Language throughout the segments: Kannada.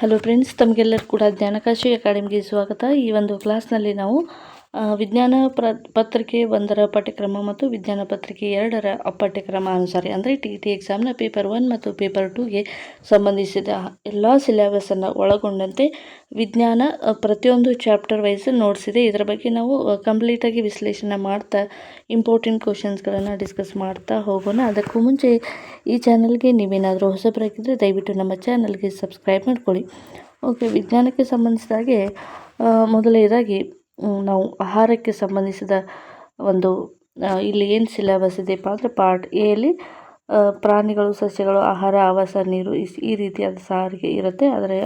ಹಲೋ ಫ್ರೆಂಡ್ಸ್ ತಮಗೆಲ್ಲರೂ ಕೂಡ ಜ್ಞಾನಕಾಶಿ ಅಕಾಡೆಮಿಗೆ ಸ್ವಾಗತ. ಈ ಒಂದು ಕ್ಲಾಸ್ನಲ್ಲಿ ನಾವು ವಿಜ್ಞಾನ ಪ್ರ ಪತ್ರಿಕೆ ಒಂದರ ಪಠ್ಯಕ್ರಮ ಮತ್ತು ವಿಜ್ಞಾನ ಪತ್ರಿಕೆ ಎರಡರ ಪಠ್ಯಕ್ರಮ ಅನುಸಾರ. ಅಂದರೆ ಟಿ ಟಿ ಎಕ್ಸಾಮ್ನ ಪೇಪರ್ ಒನ್ ಮತ್ತು ಪೇಪರ್ ಟೂಗೆ ಸಂಬಂಧಿಸಿದ ಎಲ್ಲ ಸಿಲೆಬಸನ್ನು ಒಳಗೊಂಡಂತೆ ವಿಜ್ಞಾನ ಪ್ರತಿಯೊಂದು ಚಾಪ್ಟರ್ ವೈಸ್ ನೋಟ್ಸ್ ಇದೆ ಇದರ ಬಗ್ಗೆ ನಾವು ಕಂಪ್ಲೀಟಾಗಿ ವಿಶ್ಲೇಷಣೆ ಮಾಡ್ತಾ ಇಂಪಾರ್ಟೆಂಟ್ ಕ್ವಶನ್ಸ್ಗಳನ್ನು ಡಿಸ್ಕಸ್ ಮಾಡ್ತಾ ಹೋಗೋಣ. ಅದಕ್ಕೂ ಮುಂಚೆ ಈ ಚಾನಲ್ಗೆ ನೀವೇನಾದರೂ ಹೊಸಬರಾಗಿದ್ದರೆ ದಯವಿಟ್ಟು ನಮ್ಮ ಚಾನಲ್ಗೆ ಸಬ್ಸ್ಕ್ರೈಬ್ ಮಾಡ್ಕೊಳ್ಳಿ. ಓಕೆ ವಿಜ್ಞಾನಕ್ಕೆ ಸಂಬಂಧಿಸಿದ ಹಾಗೆ ಆ, ಮೊದಲನೇದಾಗಿ ನಾವು ಆಹಾರಕ್ಕೆ ಸಂಬಂಧಿಸಿದ ಒಂದು ಇಲ್ಲಿ ಏನು ಸಿಲೆಬಸ್ ಇದೆಯಪ್ಪ ಅಂದರೆ ಪಾರ್ಟ್ ಎಯಲ್ಲಿ ಪ್ರಾಣಿಗಳು, ಸಸ್ಯಗಳು, ಆಹಾರ, ಆವಾಸ, ನೀರು ಈ ರೀತಿಯಾದ ಸಾರಿಗೆ ಇರುತ್ತೆ. ಆದರೆ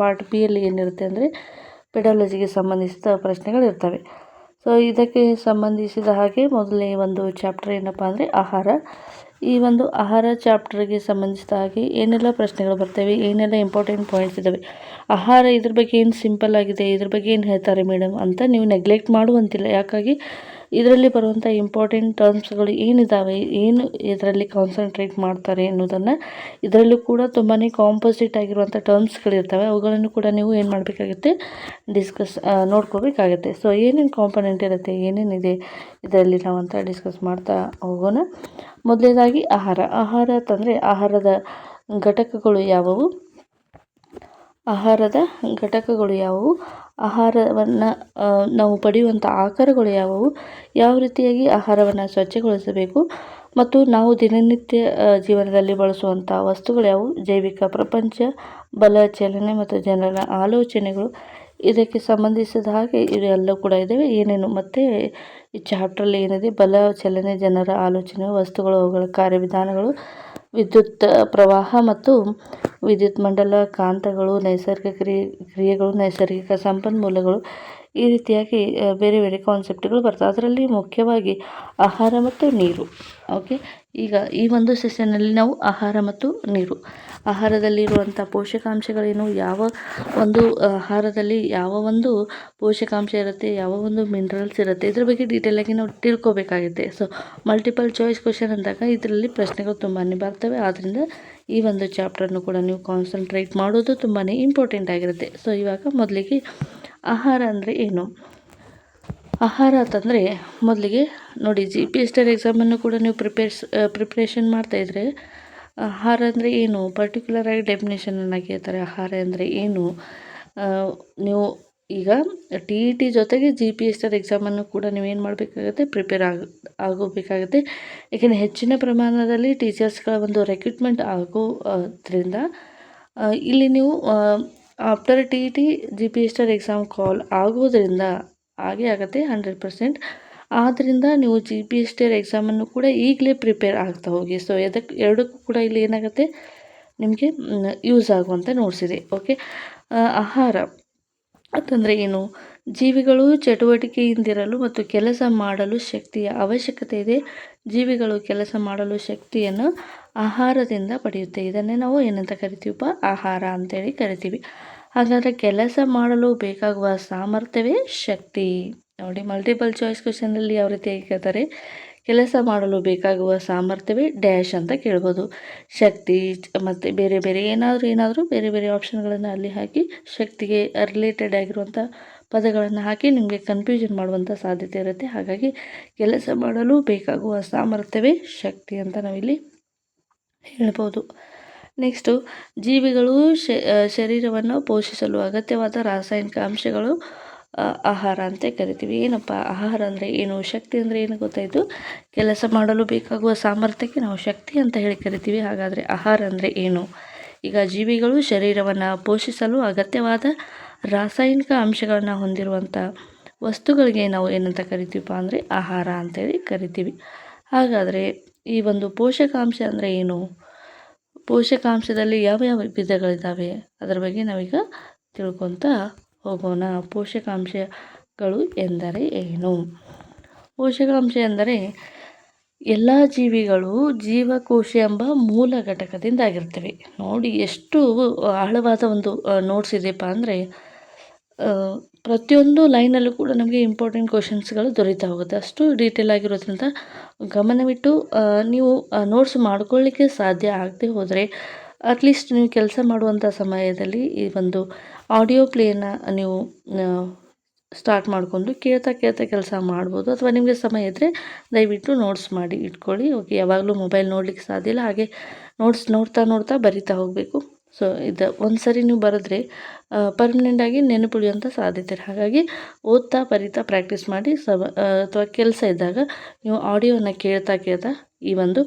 ಪಾರ್ಟ್ ಬಿ ಯಲ್ಲಿ ಏನಿರುತ್ತೆ ಅಂದರೆ ಪೆಡಾಲಜಿಗೆ ಸಂಬಂಧಿಸಿದ ಪ್ರಶ್ನೆಗಳು ಇರ್ತವೆ. ಸೊ ಇದಕ್ಕೆ ಸಂಬಂಧಿಸಿದ ಹಾಗೆ ಮೊದಲನೇ ಒಂದು ಚಾಪ್ಟರ್ ಏನಪ್ಪ ಅಂದರೆ ಆಹಾರ. ಈ ಒಂದು ಆಹಾರ ಚಾಪ್ಟರ್ಗೆ ಸಂಬಂಧಿಸಿದ ಹಾಗೆ ಏನೆಲ್ಲ ಪ್ರಶ್ನೆಗಳು ಬರ್ತವೆ, ಏನೆಲ್ಲ ಇಂಪಾರ್ಟೆಂಟ್ ಪಾಯಿಂಟ್ಸ್ ಇದ್ದಾವೆ ಆಹಾರ ಇದ್ರ ಬಗ್ಗೆ ಏನು ಸಿಂಪಲ್ ಆಗಿದೆ, ಇದ್ರ ಬಗ್ಗೆ ಏನು ಹೇಳ್ತಾರೆ ಮೇಡಮ್ ಅಂತ ನೀವು ನೆಗ್ಲೆಕ್ಟ್ ಮಾಡುವಂತಿಲ್ಲ. ಯಾಕಾಗಿ? ಇದರಲ್ಲಿ ಬರುವಂಥ ಇಂಪಾರ್ಟೆಂಟ್ ಟರ್ಮ್ಸ್ಗಳು ಏನಿದ್ದಾವೆ ಏನು ಇದರಲ್ಲಿ ಕಾನ್ಸಂಟ್ರೇಟ್ ಮಾಡ್ತಾರೆ ಅನ್ನೋದನ್ನು ಇದರಲ್ಲೂ ಕೂಡ ತುಂಬಾ ಕಾಂಪೋಸಿಟ್ ಆಗಿರುವಂಥ ಟರ್ಮ್ಸ್ಗಳಿರ್ತವೆ ಅವುಗಳನ್ನು ಕೂಡ ನೀವು ಏನು ಮಾಡಬೇಕಾಗುತ್ತೆ ಡಿಸ್ಕಸ್ ನೋಡ್ಕೋಬೇಕಾಗುತ್ತೆ. ಸೊ ಏನೇನು ಕಾಂಪೊನೆಂಟ್ ಇರುತ್ತೆ, ಏನೇನಿದೆ ಇದರಲ್ಲಿ ನಾವು ಅಂತ ಡಿಸ್ಕಸ್ ಮಾಡ್ತಾ ಹೋಗೋಣ. ಮೊದಲನೇದಾಗಿ ಆಹಾರ. ಆಹಾರ ಅಂತಂದರೆ ಆಹಾರದ ಘಟಕಗಳು ಯಾವುವು? ಆಹಾರದ ಘಟಕಗಳು ಯಾವುವು? ಆಹಾರವನ್ನು ನಾವು ಪಡೆಯುವಂಥ ಆಕಾರಗಳು ಯಾವುವು? ಯಾವ ರೀತಿಯಾಗಿ ಆಹಾರವನ್ನು ಸ್ವಚ್ಛಗೊಳಿಸಬೇಕು? ಮತ್ತು ನಾವು ದಿನನಿತ್ಯ ಜೀವನದಲ್ಲಿ ಬಳಸುವಂಥ ವಸ್ತುಗಳು ಯಾವುವು? ಜೈವಿಕ ಪ್ರಪಂಚ, ಬಲ, ಚಲನೆ ಮತ್ತು ಜನರ ಆಲೋಚನೆಗಳು. ಇದಕ್ಕೆ ಸಂಬಂಧಿಸಿದ ಹಾಗೆ ಇವೆಲ್ಲ ಕೂಡ ಇದ್ದಾವೆ ಏನೇನು? ಮತ್ತು ಈ ಚಾಪ್ಟ್ರಲ್ಲಿ ಏನಿದೆ? ಬಲ, ಚಲನೆ, ಜನರ ಆಲೋಚನೆ, ವಸ್ತುಗಳು, ಅವುಗಳ ಕಾರ್ಯವಿಧಾನಗಳು. ವಿದ್ಯುತ್ ಪ್ರವಾಹ ಮತ್ತು ವಿದ್ಯುತ್ ಮಂಡಲ ಕಾಂತಗಳು ನೈಸರ್ಗಿಕ ಕ್ರಿಯೆ ಕ್ರಿಯೆಗಳು ನೈಸರ್ಗಿಕ ಸಂಪನ್ಮೂಲಗಳು ಈ ರೀತಿಯಾಗಿ ಬೇರೆ ಬೇರೆ ಕಾನ್ಸೆಪ್ಟ್ಗಳು ಬರ್ತವೆ. ಅದರಲ್ಲಿ ಮುಖ್ಯವಾಗಿ ಆಹಾರ ಮತ್ತು ನೀರು. ಓಕೆ ಈಗ ಈ ಒಂದು ಸೆಷನ್ನಲ್ಲಿ ನಾವು ಆಹಾರ ಮತ್ತು ನೀರು. ಆಹಾರದಲ್ಲಿರುವಂಥ ಪೋಷಕಾಂಶಗಳೇನು? ಯಾವ ಒಂದು ಆಹಾರದಲ್ಲಿ ಯಾವ ಒಂದು ಪೋಷಕಾಂಶ ಇರುತ್ತೆ? ಯಾವ ಒಂದು ಮಿನರಲ್ಸ್ ಇರುತ್ತೆ? ಇದ್ರ ಬಗ್ಗೆ ಡೀಟೇಲಾಗಿ ನಾವು ತಿಳ್ಕೊಬೇಕಾಗಿದೆ. ಸೊ ಮಲ್ಟಿಪಲ್ ಚಾಯ್ಸ್ ಕ್ವಶನ್ ಅಂದಾಗ ಇದರಲ್ಲಿ ಪ್ರಶ್ನೆಗಳು ತುಂಬಾ ಬರ್ತವೆ. ಆದ್ದರಿಂದ ಈ ಒಂದು ಚಾಪ್ಟರ್ನು ಕೂಡ ನೀವು ಕಾನ್ಸಂಟ್ರೇಟ್ ಮಾಡೋದು ತುಂಬಾ ಇಂಪಾರ್ಟೆಂಟ್ ಆಗಿರುತ್ತೆ. ಸೊ ಇವಾಗ ಮೊದಲಿಗೆ ಆಹಾರ ಅಂದರೆ ಏನು? ಆಹಾರ ಅಂತಂದರೆ ಮೊದಲಿಗೆ ನೋಡಿ ಜಿ ಪಿ ಎಸ್ ಟಿ ಎಕ್ಸಾಮನ್ನು ಕೂಡ ನೀವು ಪ್ರಿಪೇರ್ಸ್ ಪ್ರಿಪ್ರೇಷನ್ ಮಾಡ್ತಾಯಿದ್ರೆ ಆಹಾರ ಅಂದರೆ ಏನು? ಪರ್ಟಿಕ್ಯುಲರ್ ಆಗಿ ಡೆಫಿನೇಷನನ್ನು ಕೇಳ್ತಾರೆ. ಆಹಾರ ಅಂದರೆ ಏನು? ನೀವು ಈಗ ಟಿ ಇ ಟಿ ಜೊತೆಗೆ ಜಿ ಪಿ ಎಸ್ ಟಿ ಎಕ್ಸಾಮನ್ನು ಕೂಡ ನೀವೇನು ಮಾಡಬೇಕಾಗುತ್ತೆ? ಪ್ರಿಪೇರ್ ಆಗ, ಆಗೋಬೇಕಾಗುತ್ತೆ. ಏಕೆಂದರೆ ಹೆಚ್ಚಿನ ಪ್ರಮಾಣದಲ್ಲಿ ಟೀಚರ್ಸ್ಗಳ ಒಂದು ರೆಕ್ರೂಟ್ಮೆಂಟ್ ಆಗೋದ್ರಿಂದ ಇಲ್ಲಿ ನೀವು after T T G P ester exam call ಆಗೋದ್ರಿಂದ ಆಗೇ ಆಗುತ್ತೆ ಹಂಡ್ರೆಡ್ ಪರ್ಸೆಂಟ್ ಆದ್ದರಿಂದ ನೀವು ಜಿ ಪಿ ಎಸ್ಟರ್ ಎಕ್ಸಾಮನ್ನು ಕೂಡ ಈಗಲೇ ಪ್ರಿಪೇರ್ ಆಗ್ತಾ ಹೋಗಿ. ಸೊ ಎದಕ್ಕೆ ಎರಡಕ್ಕೂ ಕೂಡ ಇಲ್ಲಿ ಏನಾಗುತ್ತೆ? ನಿಮಗೆ ಯೂಸ್ ಆಗುವಂಥ ನೋಡ್ಸಿದೆ. ಓಕೆ ಆಹಾರ. ಅಂತಂದರೆ ಏನು? ಜೀವಿಗಳು ಚಟುವಟಿಕೆಯಿಂದಿರಲು ಮತ್ತು ಕೆಲಸ ಮಾಡಲು ಶಕ್ತಿಯ ಅವಶ್ಯಕತೆ ಇದೆ. ಜೀವಿಗಳು ಕೆಲಸ ಮಾಡಲು ಶಕ್ತಿಯನ್ನು ಆಹಾರದಿಂದ ಪಡೆಯುತ್ತೆ. ಇದನ್ನೇ ನಾವು ಏನಂತ ಕರಿತೀವಪ್ಪ ಆಹಾರ ಅಂತೇಳಿ ಕರಿತೀವಿ. ಹಾಗಾದರೆ ಕೆಲಸ ಮಾಡಲು ಬೇಕಾಗುವ ಸಾಮರ್ಥ್ಯವೇ ಶಕ್ತಿ? ನೋಡಿ ಮಲ್ಟಿಪಲ್ ಚಾಯ್ಸ್ ಕ್ವಶನಲ್ಲಿ ಯಾವ ರೀತಿ ಕೇಳ್ತಾರೆ? ಕೆಲಸ ಮಾಡಲು ಬೇಕಾಗುವ ಸಾಮರ್ಥ್ಯವೇ ಡ್ಯಾಶ್ ಅಂತ ಕೇಳ್ಬೋದು. ಶಕ್ತಿ ಮತ್ತು ಬೇರೆ ಬೇರೆ ಏನಾದರೂ ಏನಾದರೂ ಬೇರೆ ಬೇರೆ ಆಪ್ಷನ್ಗಳನ್ನು ಅಲ್ಲಿ ಹಾಕಿ ಶಕ್ತಿಗೆ ರಿಲೇಟೆಡ್ ಆಗಿರುವಂಥ ಪದಗಳನ್ನು ಹಾಕಿ ನಿಮಗೆ ಕನ್ಫ್ಯೂಷನ್ ಮಾಡುವಂಥ ಸಾಧ್ಯತೆ ಇರುತ್ತೆ. ಹಾಗಾಗಿ ಕೆಲಸ ಮಾಡಲು ಬೇಕಾಗುವ ಸಾಮರ್ಥ್ಯವೇ ಶಕ್ತಿ ಅಂತ ನಾವಿಲ್ಲಿ ಹೇಳ್ಬೋದು. ನೆಕ್ಸ್ಟು ಜೀವಿಗಳು ಶರೀರವನ್ನು ಪೋಷಿಸಲು ಅಗತ್ಯವಾದ ರಾಸಾಯನಿಕ ಅಂಶಗಳು ಆಹಾರ ಅಂತ ಕರಿತೀವಿ. ಏನಪ್ಪ? ಆಹಾರ ಅಂದರೆ ಏನು? ಶಕ್ತಿ ಅಂದರೆ ಏನು ಗೊತ್ತಾಯಿತು ಕೆಲಸ ಮಾಡಲು ಬೇಕಾಗುವ ಸಾಮರ್ಥ್ಯಕ್ಕೆ ನಾವು ಶಕ್ತಿ ಅಂತ ಹೇಳಿ ಕರಿತೀವಿ. ಹಾಗಾದರೆ ಆಹಾರ ಅಂದರೆ ಏನು? ಈಗ ಜೀವಿಗಳು ಶರೀರವನ್ನು ಪೋಷಿಸಲು ಅಗತ್ಯವಾದ ರಾಸಾಯನಿಕ ಅಂಶಗಳನ್ನು ಹೊಂದಿರುವಂಥ ವಸ್ತುಗಳಿಗೆ ನಾವು ಏನಂತ ಕರಿತೀವಪ್ಪ ಅಂದರೆ ಆಹಾರ ಅಂತೇಳಿ ಕರಿತೀವಿ. ಹಾಗಾದರೆ ಈ ಒಂದು ಪೋಷಕಾಂಶ ಅಂದರೆ ಏನು? ಪೋಷಕಾಂಶದಲ್ಲಿ ಯಾವ ಯಾವ ವಿಧಗಳಿದ್ದಾವೆ ಅದರ ಬಗ್ಗೆ ನಾವೀಗ ತಿಳ್ಕೊತ ಹೋಗೋಣ. ಪೋಷಕಾಂಶಗಳು ಎಂದರೆ ಏನು? ಪೋಷಕಾಂಶ ಎಂದರೆ ಎಲ್ಲ ಜೀವಿಗಳು ಜೀವಕೋಶ ಎಂಬ ಮೂಲ ಘಟಕದಿಂದ ಆಗಿರ್ತವೆ ನೋಡಿ, ಎಷ್ಟು ಆಳವಾದ ಒಂದು ನೋಟ್ಸ್ ಇದೆಯಪ್ಪ ಅಂದರೆ ಪ್ರತಿಯೊಂದು ಲೈನಲ್ಲೂ ಕೂಡ ನಮಗೆ ಇಂಪಾರ್ಟೆಂಟ್ ಕ್ವಶನ್ಸ್ಗಳು ದೊರೀತಾ ಹೋಗುತ್ತೆ. ಅಷ್ಟು ಡೀಟೇಲ್ ಆಗಿರೋದ್ರಿಂದ ಗಮನವಿಟ್ಟು ನೀವು ನೋಟ್ಸ್ ಮಾಡ್ಕೊಳ್ಳಿಕ್ಕೆ ಸಾಧ್ಯ ಆಗದೆ ಹೋದರೆ ಅಟ್ಲೀಸ್ಟ್ ನೀವು ಕೆಲಸ ಮಾಡುವಂಥ ಸಮಯದಲ್ಲಿ ಈ ಒಂದು ಆಡಿಯೋ ಪ್ಲೇನ ನೀವು ಸ್ಟಾರ್ಟ್ ಮಾಡಿಕೊಂಡು ಕೇಳ್ತಾ ಕೇಳ್ತಾ ಕೆಲಸ ಮಾಡ್ಬೋದು. ಅಥವಾ ನಿಮಗೆ ಸಮಯ ಇದ್ದರೆ ದಯವಿಟ್ಟು ನೋಟ್ಸ್ ಮಾಡಿ ಇಟ್ಕೊಳ್ಳಿ. ಓಕೆ ಯಾವಾಗಲೂ ಮೊಬೈಲ್ ನೋಡಲಿಕ್ಕೆ ಸಾಧ್ಯ ಇಲ್ಲ. ಹಾಗೆ ನೋಟ್ಸ್ ನೋಡ್ತಾ ನೋಡ್ತಾ ಬರಿತಾ ಹೋಗಬೇಕು. ಸೊ ಇದು ಒಂದು ಸರಿ ನೀವು ಬರೆದ್ರೆ ಪರ್ಮನೆಂಟಾಗಿ ನೆನಪುಳಿಯುವಂಥ ಸಾಧ್ಯತೆ ಹಾಗಾಗಿ ಓದ್ತಾ ಬರಿತಾ ಪ್ರಾಕ್ಟೀಸ್ ಮಾಡಿ ಸಬ ಅಥವಾ ಕೆಲಸ ಇದ್ದಾಗ ನೀವು ಆಡಿಯೋನ ಕೇಳ್ತಾ ಕೇಳ್ತಾ ಈ ಒಂದು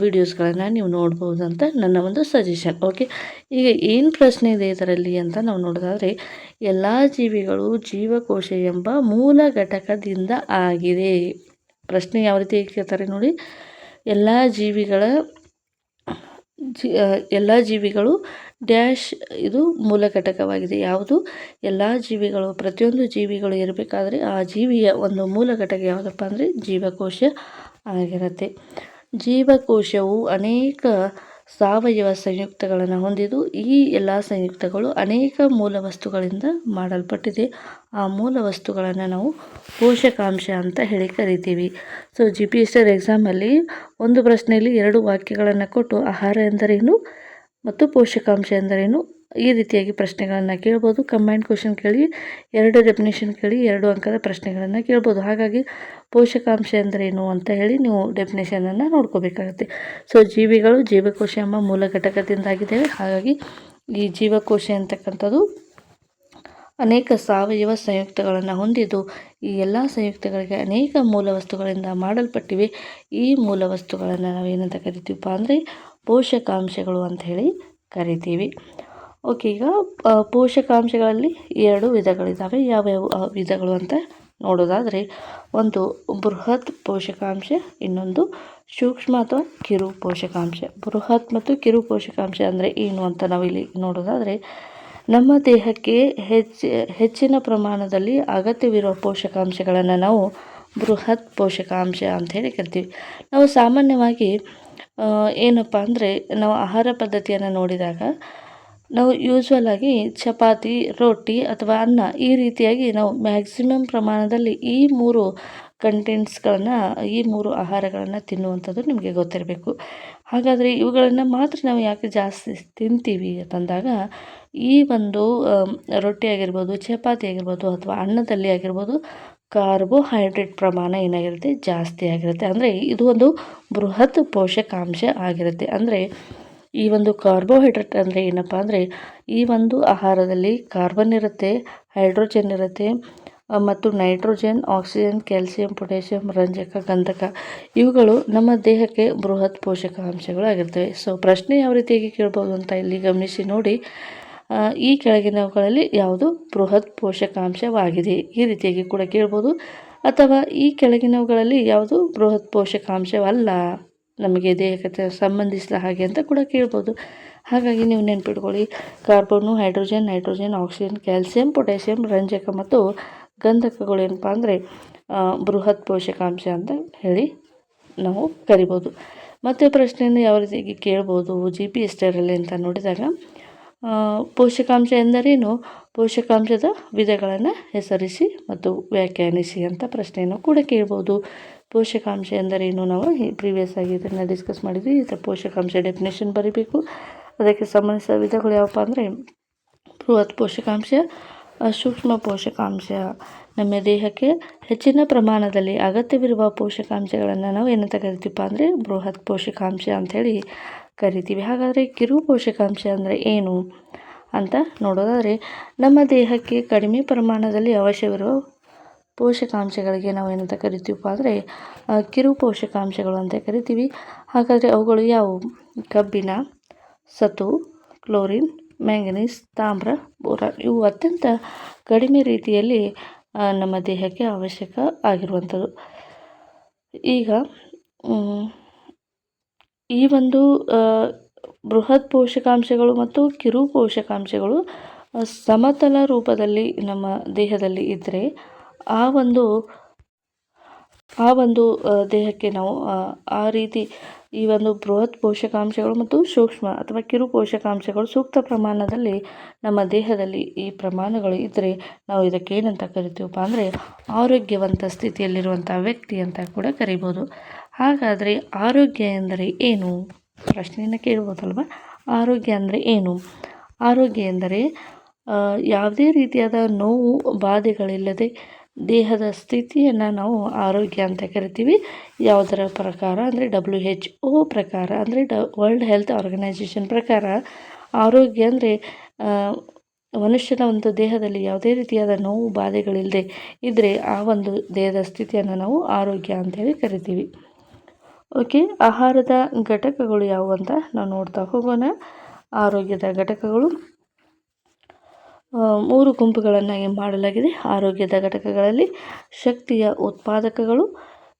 ವಿಡಿಯೋಸ್ಗಳನ್ನು ನೀವು ನೋಡ್ಬೋದು ಅಂತ ನನ್ನ ಒಂದು ಸಜೆಷನ್ ಓಕೆ ಈಗ ಏನು ಪ್ರಶ್ನೆ ಇದೆ ಇದರಲ್ಲಿ ಅಂತ ನಾವು ನೋಡೋದಾದರೆ, ಎಲ್ಲ ಜೀವಿಗಳು ಜೀವಕೋಶ ಎಂಬ ಮೂಲ ಘಟಕದಿಂದ ಆಗಿದೆ. ಪ್ರಶ್ನೆ ಯಾವ ರೀತಿ ಕೇಳ್ತಾರೆ ನೋಡಿ. ಎಲ್ಲ ಜೀವಿಗಳ ಜಿ ಎಲ್ಲ ಜೀವಿಗಳು ಡ್ಯಾಶ್ ಇದು ಮೂಲ ಘಟಕವಾಗಿದೆ. ಯಾವುದು? ಎಲ್ಲ ಜೀವಿಗಳು, ಪ್ರತಿಯೊಂದು ಜೀವಿಗಳು ಇರಬೇಕಾದ್ರೆ ಆ ಜೀವಿಯ ಒಂದು ಮೂಲ ಘಟಕ ಯಾವುದಪ್ಪ ಅಂದರೆ ಜೀವಕೋಶ ಆಗಿರುತ್ತೆ. ಜೀವಕೋಶವು ಅನೇಕ ಸಾವಯವ ಸಂಯುಕ್ತಗಳನ್ನು ಹೊಂದಿದ್ದು ಈ ಎಲ್ಲ ಸಂಯುಕ್ತಗಳು ಅನೇಕ ಮೂಲ ವಸ್ತುಗಳಿಂದ ಮಾಡಲ್ಪಟ್ಟಿದೆ. ಆ ಮೂಲ ವಸ್ತುಗಳನ್ನು ನಾವು ಪೋಷಕಾಂಶ ಅಂತ ಹೇಳಿ ಕರಿತೀವಿ. So G P S R ಎಕ್ಸಾಮಲ್ಲಿ ಒಂದು ಪ್ರಶ್ನೆಯಲ್ಲಿ ಎರಡು ವಾಕ್ಯಗಳನ್ನು ಕೊಟ್ಟು ಆಹಾರ ಎಂದರೇನು ಮತ್ತು ಪೋಷಕಾಂಶ ಎಂದರೇನು ಈ ರೀತಿಯಾಗಿ ಪ್ರಶ್ನೆಗಳನ್ನು ಕೇಳ್ಬೋದು. ಕಂಬೈಂಡ್ ಕ್ವಶನ್ ಕೇಳಿ, ಎರಡು ಡೆಫಿನೇಷನ್ ಕೇಳಿ, ಎರಡು ಅಂಕದ ಪ್ರಶ್ನೆಗಳನ್ನು ಕೇಳ್ಬೋದು. ಹಾಗಾಗಿ ಪೋಷಕಾಂಶ ಎಂದರೇನು ಅಂತ ಹೇಳಿ ನೀವು ಡೆಫಿನೇಷನನ್ನು ನೋಡ್ಕೋಬೇಕಾಗುತ್ತೆ. ಸೊ ಜೀವಿಗಳು ಜೀವಕೋಶ ಎಂಬ ಮೂಲ ಘಟಕದಿಂದಾಗಿದ್ದೇವೆ ಹಾಗಾಗಿ ಈ ಜೀವಕೋಶ ಅಂತಕ್ಕಂಥದ್ದು ಅನೇಕ ಸಾವಯವ ಸಂಯುಕ್ತಗಳನ್ನು ಹೊಂದಿದ್ದು, ಈ ಎಲ್ಲ ಸಂಯುಕ್ತಗಳಿಗೆ ಅನೇಕ ಮೂಲ ವಸ್ತುಗಳಿಂದ ಮಾಡಲ್ಪಟ್ಟಿವೆ. ಈ ಮೂಲ ವಸ್ತುಗಳನ್ನು ನಾವು ಏನಂತ ಕರಿತೀವಪ್ಪ ಅಂದರೆ ಪೋಷಕಾಂಶಗಳು ಅಂತ ಹೇಳಿ ಕರಿತೀವಿ. ಓಕೆ, ಈಗ ಪೋಷಕಾಂಶಗಳಲ್ಲಿ ಎರಡು ವಿಧಗಳಿದ್ದಾವೆ. ಯಾವ್ಯಾವ ವಿಧಗಳು ಅಂತ ನೋಡೋದಾದರೆ, ಒಂದು ಬೃಹತ್ ಪೋಷಕಾಂಶ, ಇನ್ನೊಂದು ಸೂಕ್ಷ್ಮ ಅಥವಾ ಕಿರು ಪೋಷಕಾಂಶ. ಬೃಹತ್ ಮತ್ತು ಕಿರು ಪೋಷಕಾಂಶ ಅಂದರೆ ಏನು ಅಂತ ನಾವಿಲ್ಲಿ ನೋಡೋದಾದರೆ, ನಮ್ಮ ದೇಹಕ್ಕೆ ಹೆಚ್ಚು, ಹೆಚ್ಚಿನ ಪ್ರಮಾಣದಲ್ಲಿ ಅಗತ್ಯವಿರುವ ಪೋಷಕಾಂಶಗಳನ್ನು ನಾವು ಬೃಹತ್ ಪೋಷಕಾಂಶ ಅಂತ ಹೇಳಿ ಕರಿತೀವಿ. ನಾವು ಸಾಮಾನ್ಯವಾಗಿ ಏನಪ್ಪ ಅಂದರೆ, ನಾವು ಆಹಾರ ಪದ್ಧತಿಯನ್ನು ನೋಡಿದಾಗ ನಾವು ಯೂಶ್ವಲ್ ಆಗಿ ಚಪಾತಿ, ರೊಟ್ಟಿ ಅಥವಾ ಅನ್ನ ಈ ರೀತಿಯಾಗಿ ನಾವು ಮ್ಯಾಕ್ಸಿಮಮ್ ಪ್ರಮಾಣದಲ್ಲಿ ಈ ಮೂರು ಕಂಟೆಂಟ್ಸ್ಗಳನ್ನು ಈ ಮೂರು ಆಹಾರಗಳನ್ನು ತಿನ್ನುವಂಥದ್ದು ನಿಮಗೆ ಗೊತ್ತಿರಬೇಕು. ಹಾಗಾದರೆ ಇವುಗಳನ್ನು ಮಾತ್ರ ನಾವು ಯಾಕೆ ಜಾಸ್ತಿ ತಿಂತೀವಿ ಅಂತಂದಾಗ, ಈ ಒಂದು ರೊಟ್ಟಿ ಆಗಿರ್ಬೋದು, ಚಪಾತಿ ಆಗಿರ್ಬೋದು ಅಥವಾ ಅನ್ನದಲ್ಲಿ ಆಗಿರ್ಬೋದು ಕಾರ್ಬೋಹೈಡ್ರೇಟ್ ಪ್ರಮಾಣ ಏನಾಗಿರುತ್ತೆ? ಜಾಸ್ತಿ ಆಗಿರುತ್ತೆ. ಅಂದರೆ ಇದು ಒಂದು ಬೃಹತ್ ಪೋಷಕಾಂಶ ಆಗಿರುತ್ತೆ. ಅಂದರೆ ಈ ಒಂದು ಕಾರ್ಬೋಹೈಡ್ರೇಟ್ ಅಂದರೆ ಏನಪ್ಪ ಅಂದರೆ ಈ ಒಂದು ಆಹಾರದಲ್ಲಿ ಕಾರ್ಬನ್ ಇರುತ್ತೆ, ಹೈಡ್ರೋಜನ್ ಇರುತ್ತೆ ಮತ್ತು ನೈಟ್ರೋಜನ್, ಆಕ್ಸಿಜನ್, ಕ್ಯಾಲ್ಸಿಯಂ, ಪೊಟ್ಯಾಷಿಯಂ, ರಂಜಕ, ಗಂಧಕ ಇವುಗಳು ನಮ್ಮ ದೇಹಕ್ಕೆ ಬೃಹತ್ ಪೋಷಕಾಂಶಗಳು ಆಗಿರ್ತವೆ ಸೊ ಪ್ರಶ್ನೆ ಯಾವ ರೀತಿಯಾಗಿ ಕೇಳ್ಬೋದು ಅಂತ ಇಲ್ಲಿ ಗಮನಿಸಿ ನೋಡಿ. ಈ ಕೆಳಗಿನವುಗಳಲ್ಲಿ ಯಾವುದು ಬೃಹತ್ ಪೋಷಕಾಂಶವಾಗಿದೆ ಈ ರೀತಿಯಾಗಿ ಕೂಡ ಕೇಳ್ಬೋದು. ಅಥವಾ ಈ ಕೆಳಗಿನವುಗಳಲ್ಲಿ ಯಾವುದು ಬೃಹತ್ ಪೋಷಕಾಂಶವಲ್ಲ? ನಮಗೆ ದೇಹಕ್ಕೆ ಸಂಬಂಧಿಸಿದ ಹಾಗೆ ಅಂತ ಕೂಡ ಕೇಳ್ಬೋದು. ಹಾಗಾಗಿ ನೀವು ನೆನ್ಪಿಟ್ಕೊಳ್ಳಿ, carbon, hydrogen, nitrogen, oxygen, calcium, potassium, ರಂಜಕ ಮತ್ತು ಗಂಧಕಗಳು ಏನಪ್ಪ ಅಂದರೆ ಬೃಹತ್ ಪೋಷಕಾಂಶ ಅಂತ ಹೇಳಿ ನಾವು ಕರಿಬೋದು. ಮತ್ತು ಪ್ರಶ್ನೆಯನ್ನು ಯಾವ ರೀತಿಯಾಗಿ ಕೇಳ್ಬೋದು ಜಿ ಪಿ ಎಸ್ಟರಲ್ಲಿ ಅಂತ ನೋಡಿದಾಗ ಪೋಷಕಾಂಶ ಎಂದರೇನು? ಪೋಷಕಾಂಶದ ವಿಧಗಳನ್ನು ಹೆಸರಿಸಿ ಮತ್ತು ವ್ಯಾಖ್ಯಾನಿಸಿ ಅಂತ ಪ್ರಶ್ನೆಯನ್ನು ಕೂಡ ಕೇಳ್ಬೋದು. ಪೋಷಕಾಂಶ ಎಂದರೇನು? ನಾವು ಪ್ರೀವಿಯಸ್ ಆಗಿ ಇದನ್ನು ಡಿಸ್ಕಸ್ ಮಾಡಿದ್ವಿ. ಇದರ ಪೋಷಕಾಂಶ ಡೆಫಿನೇಷನ್ ಬರೀಬೇಕು. ಅದಕ್ಕೆ ಸಂಬಂಧಿಸಿದ ವಿಧಗಳು ಯಾವಪ್ಪ ಅಂದರೆ, ಬೃಹತ್ ಪೋಷಕಾಂಶ, ಸೂಕ್ಷ್ಮ ಪೋಷಕಾಂಶ. ನಮ್ಮ ದೇಹಕ್ಕೆ ಹೆಚ್ಚಿನ ಪ್ರಮಾಣದಲ್ಲಿ ಅಗತ್ಯವಿರುವ ಪೋಷಕಾಂಶಗಳನ್ನು ನಾವು ಏನಂತ ಕರಿತೀವಪ್ಪ ಅಂದರೆ, ಬೃಹತ್ ಪೋಷಕಾಂಶ ಅಂಥೇಳಿ ಕರಿತೀವಿ. ಹಾಗಾದರೆ ಕಿರು ಪೋಷಕಾಂಶ ಅಂದರೆ ಏನು ಅಂತ ನೋಡೋದಾದರೆ, ನಮ್ಮ ದೇಹಕ್ಕೆ ಕಡಿಮೆ ಪ್ರಮಾಣದಲ್ಲಿ ಅವಶ್ಯವಿರುವ ಪೋಷಕಾಂಶಗಳಿಗೆ ನಾವು ಏನಂತ ಕರಿತೀವಪ್ಪ ಅಂದರೆ ಕಿರು ಪೋಷಕಾಂಶಗಳು ಅಂತ ಕರಿತೀವಿ. ಹಾಗಾದರೆ ಅವುಗಳು ಯಾವುವು? ಕಬ್ಬಿಣ ಸತು ಕ್ಲೋರಿನ್, ಮ್ಯಾಂಗನೀಸ್, ತಾಮ್ರ ಬೋರಾನ್ ಇವು ಅತ್ಯಂತ ಕಡಿಮೆ ರೀತಿಯಲ್ಲಿ ನಮ್ಮ ದೇಹಕ್ಕೆ ಅವಶ್ಯಕ ಆಗಿರುವಂಥದ್ದು. ಈಗ ಈ ಒಂದು ಬೃಹತ್ ಪೋಷಕಾಂಶಗಳು ಮತ್ತು ಕಿರು ಪೋಷಕಾಂಶಗಳು ಸಮತಲ ರೂಪದಲ್ಲಿ ನಮ್ಮ ದೇಹದಲ್ಲಿ ಇದ್ದರೆ ಆ ಒಂದು ಆ ಒಂದು ದೇಹಕ್ಕೆ ನಾವು, ಆ ರೀತಿ ಈ ಒಂದು ಬೃಹತ್ ಪೋಷಕಾಂಶಗಳು ಮತ್ತು ಸೂಕ್ಷ್ಮ ಅಥವಾ ಕಿರು ಪೋಷಕಾಂಶಗಳು ಸೂಕ್ತ ಪ್ರಮಾಣದಲ್ಲಿ ನಮ್ಮ ದೇಹದಲ್ಲಿ ಈ ಪ್ರಮಾಣಗಳು ಇದ್ದರೆ ನಾವು ಇದಕ್ಕೆ ಏನಂತ ಕರಿತೀವಪ್ಪ ಅಂದರೆ ಆರೋಗ್ಯವಂತ ಸ್ಥಿತಿಯಲ್ಲಿರುವಂಥ ವ್ಯಕ್ತಿ ಅಂತ ಕೂಡ ಕರಿಬೋದು. ಹಾಗಾದರೆ ಆರೋಗ್ಯ ಎಂದರೆ ಏನು? ಪ್ರಶ್ನೆಯನ್ನು ಕೇಳ್ಬೋದಲ್ವ? ಆರೋಗ್ಯ ಅಂದರೆ ಏನು? ಆರೋಗ್ಯ ಎಂದರೆ ಯಾವುದೇ ರೀತಿಯಾದ ನೋವು, ಬಾಧೆಗಳಿಲ್ಲದೆ ದೇಹದ ಸ್ಥಿತಿಯನ್ನು ನಾವು ಆರೋಗ್ಯ ಅಂತ ಕರಿತೀವಿ. ಯಾವುದರ ಪ್ರಕಾರ ಅಂದರೆ ಡಬ್ಲ್ಯೂ ಹೆಚ್ ಒ ಪ್ರಕಾರ ಅಂದರೆ ಡ ವರ್ಲ್ಡ್ ಹೆಲ್ತ್ ಆರ್ಗನೈಸೇಷನ್ ಪ್ರಕಾರ ಆರೋಗ್ಯ ಅಂದರೆ ಮನುಷ್ಯನ ಒಂದು ದೇಹದಲ್ಲಿ ಯಾವುದೇ ರೀತಿಯಾದ ನೋವು ಬಾಧೆಗಳಿಲ್ಲದೆ ಇದ್ದರೆ ಆ ಒಂದು ದೇಹದ ಸ್ಥಿತಿಯನ್ನು ನಾವು ಆರೋಗ್ಯ ಅಂತೇಳಿ ಕರಿತೀವಿ. ಓಕೆ, ಆಹಾರದ ಘಟಕಗಳು ಯಾವುವು ಅಂತ ನಾವು ನೋಡ್ತಾ ಹೋಗೋಣ. ಆರೋಗ್ಯದ ಘಟಕಗಳು. ಮೂರು ಗುಂಪುಗಳನ್ನಾಗಿ ಮಾಡಲಾಗಿದೆ? ಆರೋಗ್ಯದ ಘಟಕಗಳಲ್ಲಿ ಶಕ್ತಿಯ ಉತ್ಪಾದಕಗಳು,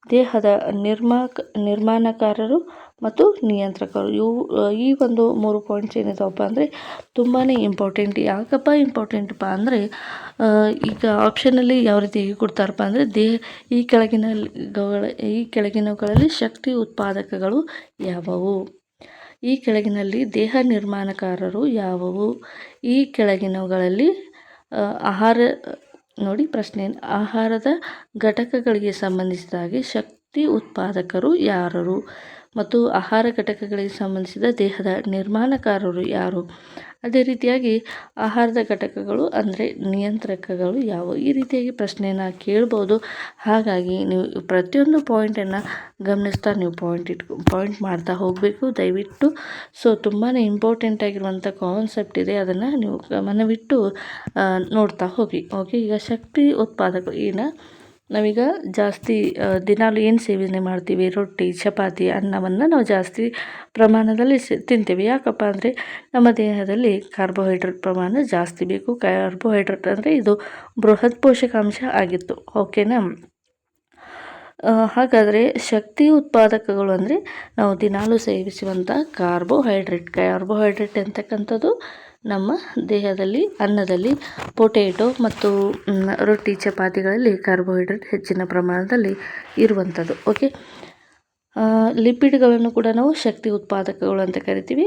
ದೇಹದ ನಿರ್ಮಾಕ, ನಿರ್ಮಾಣಕಾರರು ಮತ್ತು ನಿಯಂತ್ರಕರು. ಇವು ಈ ಒಂದು ಮೂರು ಪಾಯಿಂಟ್ಸ್ ಏನಿದಾವಪ್ಪ ಅಂದರೆ ತುಂಬಾ ಇಂಪಾರ್ಟೆಂಟ್ ಯಾಕಪ್ಪ ಇಂಪಾರ್ಟೆಂಟಪ್ಪ ಅಂದರೆ ಈಗ ಆಪ್ಷನಲ್ಲಿ ಯಾವ ರೀತಿ ಕೊಡ್ತಾರಪ್ಪ ಅಂದರೆ ದೇಹ ಈ ಕೆಳಗಿನ ಈ ಕೆಳಗಿನವುಗಳಲ್ಲಿ ಶಕ್ತಿ ಉತ್ಪಾದಕಗಳು ಯಾವುವು? ಈ ಕೆಳಗಿನಲ್ಲಿ ದೇಹ ನಿರ್ಮಾಣಕಾರರು ಯಾವುವು? ಈ ಕೆಳಗಿನವುಗಳಲ್ಲಿ ಆಹಾರ, ನೋಡಿ ಪ್ರಶ್ನೆ, ಆಹಾರದ ಘಟಕಗಳಿಗೆ ಸಂಬಂಧಿಸಿದ ಹಾಗೆ ಶಕ್ತಿ ಉತ್ಪಾದಕರು ಯಾರು ಮತ್ತು ಆಹಾರ ಘಟಕಗಳಿಗೆ ಸಂಬಂಧಿಸಿದ ದೇಹದ ನಿರ್ಮಾಣಕಾರರು ಯಾರು? ಅದೇ ರೀತಿಯಾಗಿ ಆಹಾರದ ಘಟಕಗಳು ಅಂದರೆ ನಿಯಂತ್ರಕಗಳು ಯಾವುವು? ಈ ರೀತಿಯಾಗಿ ಪ್ರಶ್ನೆಯನ್ನು ಕೇಳ್ಬೋದು. ಹಾಗಾಗಿ ನೀವು ಪ್ರತಿಯೊಂದು ಪಾಯಿಂಟನ್ನು ಗಮನಿಸ್ತಾ ನೀವು ಪಾಯಿಂಟ್ ಇಟ್ಕೊ ಪಾಯಿಂಟ್ ಮಾಡ್ತಾ ಹೋಗಬೇಕು. ದಯವಿಟ್ಟು. ಸೊ ತುಂಬಾ ಇಂಪಾರ್ಟೆಂಟ್ ಆಗಿರುವಂಥ ಕಾನ್ಸೆಪ್ಟ್ ಇದೆ. ಅದನ್ನು ನೀವು ಗಮನವಿಟ್ಟು ನೋಡ್ತಾ ಹೋಗಿ. ಓಕೆ ಈಗ ಶಕ್ತಿ ಉತ್ಪಾದಕ ಏನು ನಾವೀಗ ಜಾಸ್ತಿ ದಿನಾಲೂ ಏನು ಸೇವನೆ ಮಾಡ್ತೀವಿ? ರೊಟ್ಟಿ, ಚಪಾತಿ, ಅನ್ನವನ್ನು ನಾವು ಜಾಸ್ತಿ ಪ್ರಮಾಣದಲ್ಲಿ ತಿಂತೀವಿ. ಯಾಕಪ್ಪ ಅಂದರೆ ನಮ್ಮ ದೇಹದಲ್ಲಿ ಕಾರ್ಬೋಹೈಡ್ರೇಟ್ ಪ್ರಮಾಣ ಜಾಸ್ತಿ ಬೇಕು. ಕಾರ್ಬೋಹೈಡ್ರೇಟ್ ಅಂದರೆ ಇದು ಬೃಹತ್ ಪೋಷಕಾಂಶ ಆಗಿತ್ತು. ಓಕೆನಾ ಹಾಗಾದರೆ ಶಕ್ತಿ ಉತ್ಪಾದಕಗಳು ಅಂದರೆ ನಾವು ದಿನಾಲು ಸೇವಿಸುವಂಥ ಕಾರ್ಬೋಹೈಡ್ರೇಟ್ ಕಾರ್ಬೋಹೈಡ್ರೇಟ್ ಅಂತಕ್ಕಂಥದ್ದು ನಮ್ಮ ದೇಹದಲ್ಲಿ, ಅನ್ನದಲ್ಲಿ, ಪೊಟೇಟೊ ಮತ್ತು ರೊಟ್ಟಿ, ಚಪಾತಿಗಳಲ್ಲಿ ಕಾರ್ಬೋಹೈಡ್ರೇಟ್ ಹೆಚ್ಚಿನ ಪ್ರಮಾಣದಲ್ಲಿ ಇರುವಂಥದ್ದು, ಓಕೆ? ಲಿಪಿಡ್ಗಳನ್ನು ಕೂಡ ನಾವು ಶಕ್ತಿ ಉತ್ಪಾದಕಗಳು ಅಂತ ಕರಿತೀವಿ.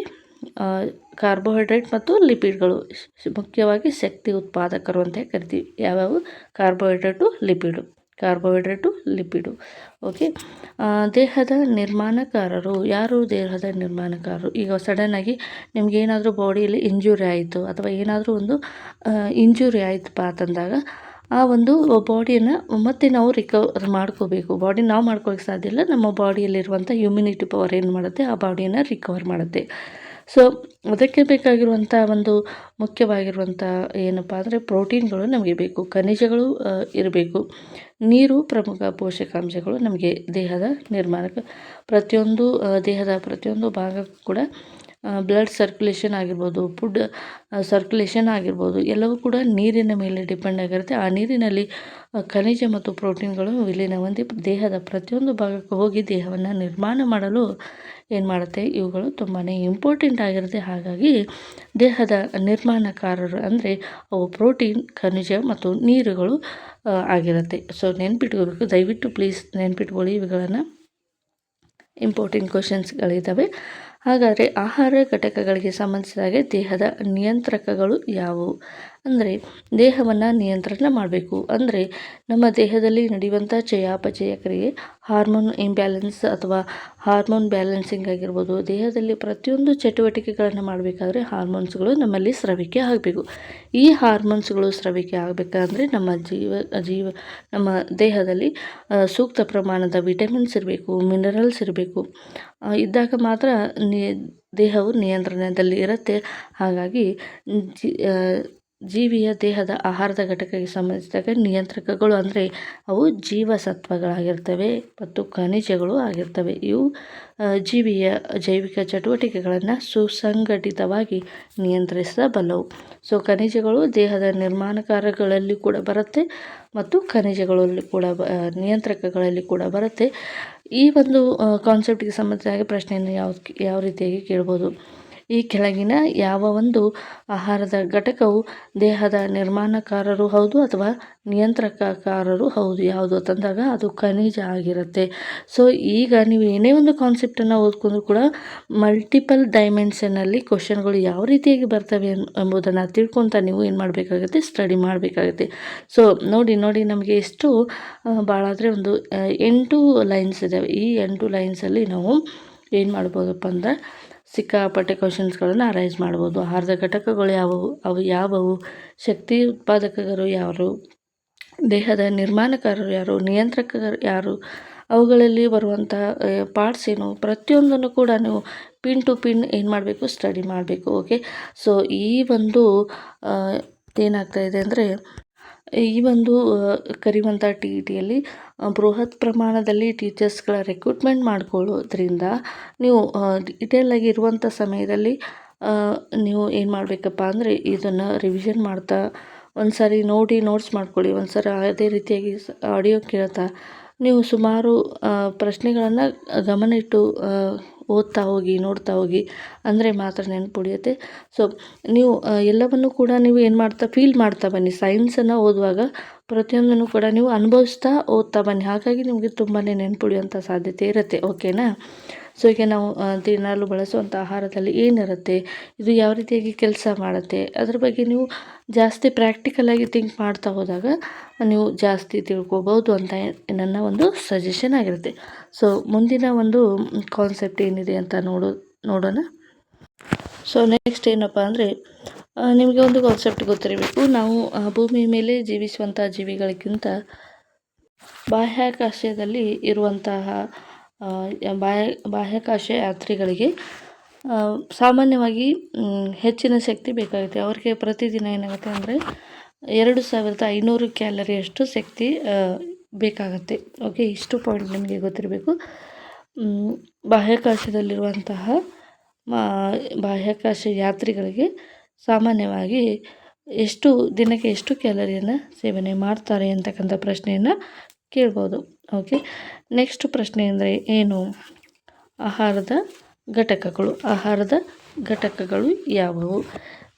ಕಾರ್ಬೋಹೈಡ್ರೇಟ್ ಮತ್ತು ಲಿಪಿಡ್ಗಳು ಮುಖ್ಯವಾಗಿ ಶಕ್ತಿ ಉತ್ಪಾದಕರು ಅಂತ ಕರಿತೀವಿ. ಯಾವ್ಯಾವು? Carbohydrate lipid. Carbohydrate lipid. Okay? ದೇಹದ ನಿರ್ಮಾಣಕಾರರು. ಯಾರು ದೇಹದ ನಿರ್ಮಾಣಕಾರರು? ಈಗ ಸಡನ್ನಾಗಿ ನಿಮ್ಗೆ ಏನಾದರೂ ಬಾಡಿಯಲ್ಲಿ ಇಂಜುರಿ ಆಯಿತು ಅಥವಾ ಏನಾದರೂ ಒಂದು ಇಂಜುರಿ ಆಯಿತಪ್ಪ ಅಂತಂದಾಗ ಆ ಒಂದು ಬಾಡಿಯನ್ನು ಮತ್ತೆ ನಾವು ರಿಕವರ್ ಮಾಡ್ಕೋಬೇಕು. ಬಾಡಿ ನಾವು ಮಾಡ್ಕೊಳ್ಳೋಕೆ ಸಾಧ್ಯ ಇಲ್ಲ. ನಮ್ಮ ಬಾಡಿಯಲ್ಲಿರುವಂಥ ಇಮ್ಯುನಿಟಿ ಪವರ್ ಏನು ಮಾಡುತ್ತೆ? ಆ ಬಾಡಿಯನ್ನು ರಿಕವರ್ ಮಾಡುತ್ತೆ. ಸೊ ಅದಕ್ಕೆ ಬೇಕಾಗಿರುವಂಥ ಒಂದು ಮುಖ್ಯವಾಗಿರುವಂಥ ಏನಪ್ಪ ಅಂದರೆ ಪ್ರೋಟೀನ್ಗಳು ನಮಗೆ ಬೇಕು. ಖನಿಜಗಳು ಇರಬೇಕು. ನೀರು ಪ್ರಮುಖ ಪೋಷಕಾಂಶಗಳು ನಮಗೆ ದೇಹದ ನಿರ್ಮಾಣಕ್ಕೆ ಪ್ರತಿಯೊಂದು ದೇಹದ ಪ್ರತಿಯೊಂದು ಭಾಗಕ್ಕೂ ಕೂಡ ಬ್ಲಡ್ ಸರ್ಕ್ಯುಲೇಷನ್ ಆಗಿರ್ಬೋದು ಫುಡ್ ಸರ್ಕ್ಯುಲೇಷನ್ ಆಗಿರ್ಬೋದು, ಎಲ್ಲವೂ ಕೂಡ ನೀರಿನ ಮೇಲೆ ಡಿಪೆಂಡ್ ಆಗಿರುತ್ತೆ. ಆ ನೀರಿನಲ್ಲಿ ಖನಿಜ ಮತ್ತು ಪ್ರೋಟೀನ್ಗಳು ವಿಲೀನ ಹೊಂದಿ ದೇಹದ ಪ್ರತಿಯೊಂದು ಭಾಗಕ್ಕೆ ಹೋಗಿ ದೇಹವನ್ನು ನಿರ್ಮಾಣ ಮಾಡಲು ಏನು ಮಾಡುತ್ತೆ? ಇವುಗಳು ತುಂಬಾ ಇಂಪಾರ್ಟೆಂಟ್ ಆಗಿರುತ್ತೆ. ಹಾಗಾಗಿ ದೇಹದ ನಿರ್ಮಾಣಕಾರರು ಅಂದರೆ ಅವು ಪ್ರೋಟೀನ್ ಖನಿಜ ಮತ್ತು ನೀರುಗಳು ಆಗಿರುತ್ತೆ. ಸೊ ನೆನ್ಪಿಟ್ಕೋಬೇಕು. ದಯವಿಟ್ಟು ಪ್ಲೀಸ್ ನೆನ್ಪಿಟ್ಕೊಳ್ಳಿ. ಇವುಗಳನ್ನು ಇಂಪಾರ್ಟೆಂಟ್ ಕ್ವಶನ್ಸ್ಗಳಿದ್ದಾವೆ ಹಾಗಾದರೆ ಆಹಾರ ಘಟಕಗಳಿಗೆ ಸಂಬಂಧಿಸಿದ ಹಾಗೆ ದೇಹದ ನಿಯಂತ್ರಕಗಳು ಯಾವುವು? ಅಂದರೆ ದೇಹವನ್ನು ನಿಯಂತ್ರಣ ಮಾಡಬೇಕು. ಅಂದರೆ ನಮ್ಮ ದೇಹದಲ್ಲಿ ನಡೆಯುವಂಥ ಚಯಾಪಚಯ ಕ್ರಿಯೆ ಹಾರ್ಮೋನ್ ಇಂಬ್ಯಾಲೆನ್ಸ್ ಅಥವಾ ಹಾರ್ಮೋನ್ ಬ್ಯಾಲೆನ್ಸಿಂಗ್ ಆಗಿರ್ಬೋದು. ದೇಹದಲ್ಲಿ ಪ್ರತಿಯೊಂದು ಚಟುವಟಿಕೆಗಳನ್ನು ಮಾಡಬೇಕಾದ್ರೆ ಹಾರ್ಮೋನ್ಸ್ಗಳು ನಮ್ಮಲ್ಲಿ ಸ್ರವಿಕೆ ಆಗಬೇಕು. ಈ ಹಾರ್ಮೋನ್ಸ್ಗಳು ಸ್ರವಿಕೆ ಆಗಬೇಕಂದ್ರೆ ನಮ್ಮ ಜೀವ ಜೀವ, ನಮ್ಮ ದೇಹದಲ್ಲಿ ಸೂಕ್ತ ಪ್ರಮಾಣದ ವಿಟಮಿನ್ಸ್ ಇರಬೇಕು ಮಿನರಲ್ಸ್ ಇರಬೇಕು. ಇದ್ದಾಗ ಮಾತ್ರ ನಿ, ದೇಹವು ನಿಯಂತ್ರಣದಲ್ಲಿ ಇರುತ್ತೆ. ಹಾಗಾಗಿ, ಜಿ ಜೀವಿಯ ದೇಹದ ಆಹಾರದ ಘಟಕಕ್ಕೆ ಸಂಬಂಧಿಸಿದಾಗ ನಿಯಂತ್ರಕಗಳು ಅಂದರೆ ಅವು ಜೀವಸತ್ವಗಳಾಗಿರ್ತವೆ ಮತ್ತು ಖನಿಜಗಳು ಆಗಿರ್ತವೆ. ಇವು ಜೀವಿಯ ಜೈವಿಕ ಚಟುವಟಿಕೆಗಳನ್ನು ಸುಸಂಘಟಿತವಾಗಿ ನಿಯಂತ್ರಿಸಬಲ್ಲವು. ಸೊ ಖನಿಜಗಳು ದೇಹದ ನಿರ್ಮಾಣ ಕಾರ್ಯಗಳಲ್ಲಿ ಕೂಡ ಬರುತ್ತೆ ಮತ್ತು ಖನಿಜಗಳಲ್ಲಿ ಕೂಡ ನಿಯಂತ್ರಕಗಳಲ್ಲಿ ಕೂಡ ಬರುತ್ತೆ. ಈ ಒಂದು ಕಾನ್ಸೆಪ್ಟಿಗೆ ಸಂಬಂಧಿಸಿದ ಹಾಗೆ ಪ್ರಶ್ನೆಯನ್ನು ಯಾವ ಯಾವ ರೀತಿಯಾಗಿ ಕೇಳ್ಬೋದು? ಈ ಕೆಳಗಿನ ಯಾವ ಒಂದು ಆಹಾರದ ಘಟಕವು ದೇಹದ ನಿರ್ಮಾಣಕಾರರು ಹೌದು ಅಥವಾ ನಿಯಂತ್ರಕಕಾರರು ಹೌದು? ಯಾವುದು? ತಂದಾಗ ಅದು ಖನಿಜ ಆಗಿರುತ್ತೆ. ಸೊ ಈಗ ನೀವು ಏನೇ ಒಂದು ಕಾನ್ಸೆಪ್ಟನ್ನು ಓದ್ಕೊಂಡ್ರು ಕೂಡ ಮಲ್ಟಿಪಲ್ ಡೈಮೆನ್ಷನಲ್ಲಿ ಕ್ವಶನ್ಗಳು ಯಾವ ರೀತಿಯಾಗಿ ಬರ್ತವೆ ಎಂಬುದನ್ನು ತಿಳ್ಕೊತ ನೀವು ಏನು ಮಾಡಬೇಕಾಗುತ್ತೆ? ಸ್ಟಡಿ ಮಾಡಬೇಕಾಗುತ್ತೆ. ಸೊ ನೋಡಿ ನೋಡಿ, ನಮಗೆ ಎಷ್ಟು ಭಾಳ ಆದರೆ ಒಂದು ಎಂಟು ಲೈನ್ಸ್ ಇದ್ದಾವೆ ಈ ಎಂಟು ಲೈನ್ಸಲ್ಲಿ ನಾವು ಏನು ಮಾಡ್ಬೋದಪ್ಪ ಅಂದ್ರೆ ಸಿಕ್ಕಾಪಟ್ಟೆ ಕ್ವಶನ್ಸ್ಗಳನ್ನು ಅರೈಸ್ ಮಾಡ್ಬೋದು. ಆಹಾರದ ಘಟಕಗಳು ಯಾವುವು? ಅವು ಯಾವುವು? ಶಕ್ತಿ ಉತ್ಪಾದಕರು ಯಾರು? ದೇಹದ ನಿರ್ಮಾಣಕಾರರು ಯಾರು? ನಿಯಂತ್ರಕರು ಯಾರು? ಅವುಗಳಲ್ಲಿ ಬರುವಂಥ ಪಾರ್ಟ್ಸ್ ಏನು? ಪ್ರತಿಯೊಂದನ್ನು ಕೂಡ ನೀವು ಪಿನ್ ಟು ಪಿನ್ ಏನು ಮಾಡಬೇಕು? ಸ್ಟಡಿ ಮಾಡಬೇಕು ಓಕೆ ಸೊ ಈ ಒಂದು ಏನಾಗ್ತಾಯಿದೆ ಅಂದರೆ ಈ ಒಂದು ಕರೆಯುವಂಥ ಟಿ ಇ ಟಿಯಲ್ಲಿ ಬೃಹತ್ ಪ್ರಮಾಣದಲ್ಲಿ ಟೀಚರ್ಸ್ಗಳ ರೆಕ್ರೂಟ್ಮೆಂಟ್ ಮಾಡ್ಕೊಳ್ಳೋದ್ರಿಂದ ನೀವು ಡೀಟೇಲಾಗಿ ಇರುವಂಥ ಸಮಯದಲ್ಲಿ ನೀವು ಏನು ಮಾಡಬೇಕಪ್ಪ ಅಂದರೆ ಇದನ್ನು ರಿವಿಷನ್ ಮಾಡ್ತಾ ಒಂದು ಸಾರಿ ನೋಡಿ ನೋಟ್ಸ್ ಮಾಡ್ಕೊಳ್ಳಿ ಒಂದು ಸಲ ಅದೇ ರೀತಿಯಾಗಿ ಆಡಿಯೋ ಕೇಳ್ತಾ, ನೀವು ಸುಮಾರು ಪ್ರಶ್ನೆಗಳನ್ನು ಗಮನ ಇಟ್ಟು ಓದ್ತಾ ಹೋಗಿ, ನೋಡ್ತಾ ಹೋಗಿ ಅಂದರೆ ಮಾತ್ರ ನೆನಪುಳಿಯುತ್ತೆ. ಸೊ ನೀವು ಎಲ್ಲವನ್ನು ಕೂಡ ನೀವು ಏನು ಮಾಡ್ತಾ ಫೀಲ್ ಮಾಡ್ತಾ ಬನ್ನಿ. ಸೈನ್ಸನ್ನು ಓದುವಾಗ ಪ್ರತಿಯೊಂದನ್ನು ಕೂಡ ನೀವು ಅನುಭವಿಸ್ತಾ ಓದ್ತಾ ಬನ್ನಿ. ಹಾಗಾಗಿ ನಿಮಗೆ ತುಂಬಾ ನೆನಪುಳಿಯುವಂಥ ಸಾಧ್ಯತೆ ಇರುತ್ತೆ. ಓಕೆನಾ ಸೊ ಈಗ ನಾವು ದಿನಾಲು ಬಳಸುವಂಥ ಆಹಾರದಲ್ಲಿ ಏನಿರುತ್ತೆ, ಇದು ಯಾವ ರೀತಿಯಾಗಿ ಕೆಲಸ ಮಾಡುತ್ತೆ, ಅದ್ರ ಬಗ್ಗೆ ನೀವು ಜಾಸ್ತಿ ಪ್ರಾಕ್ಟಿಕಲಾಗಿ ಥಿಂಕ್ ಮಾಡ್ತಾ ಹೋದಾಗ ನೀವು ಜಾಸ್ತಿ ತಿಳ್ಕೊಬೋದು ಅಂತ ನನ್ನ ಒಂದು ಸಜೆಷನ್ ಆಗಿರುತ್ತೆ. ಸೊ ಮುಂದಿನ ಒಂದು ಕಾನ್ಸೆಪ್ಟ್ ಏನಿದೆ ಅಂತ ನೋಡೋ, ನೋಡೋಣ. ಸೊ ನೆಕ್ಸ್ಟ್ ಏನಪ್ಪ ಅಂದರೆ ನಿಮಗೆ ಒಂದು ಕಾನ್ಸೆಪ್ಟ್ ಗೊತ್ತಿರಬೇಕು. ನಾವು ಭೂಮಿ ಮೇಲೆ ಜೀವಿಸುವಂಥ ಜೀವಿಗಳಿಗಿಂತ ಬಾಹ್ಯಾಕಾಶದಲ್ಲಿ ಇರುವಂತಹ ಬಾಹ್ಯ, ಬಾಹ್ಯಾಕಾಶ ಯಾತ್ರಿಗಳಿಗೆ ಸಾಮಾನ್ಯವಾಗಿ ಹೆಚ್ಚಿನ ಶಕ್ತಿ ಬೇಕಾಗುತ್ತೆ. ಅವ್ರಿಗೆ ಪ್ರತಿದಿನ ಏನಾಗುತ್ತೆ ಅಂದರೆ, ಎರಡು ಸಾವಿರದ ಐನೂರು ಕ್ಯಾಲರಿಯಷ್ಟು ಶಕ್ತಿ ಬೇಕಾಗುತ್ತೆ. ಓಕೆ, ಇಷ್ಟು ಪಾಯಿಂಟ್ ನಿಮಗೆ ಗೊತ್ತಿರಬೇಕು. ಬಾಹ್ಯಾಕಾಶದಲ್ಲಿರುವಂತಹ ಬಾಹ್ಯಾಕಾಶ ಯಾತ್ರಿಗಳಿಗೆ ಸಾಮಾನ್ಯವಾಗಿ ಎಷ್ಟು, ದಿನಕ್ಕೆ ಎಷ್ಟು ಕ್ಯಾಲರಿಯನ್ನು ಸೇವನೆ ಮಾಡ್ತಾರೆ ಅಂತಕ್ಕಂಥ ಪ್ರಶ್ನೆಯನ್ನು ಕೇಳ್ಬೋದು. ಓಕೆ ನೆಕ್ಸ್ಟ್ ಪ್ರಶ್ನೆ ಅಂದರೆ ಏನು? ಆಹಾರದ ಘಟಕಗಳು. ಆಹಾರದ ಘಟಕಗಳು ಯಾವುವು?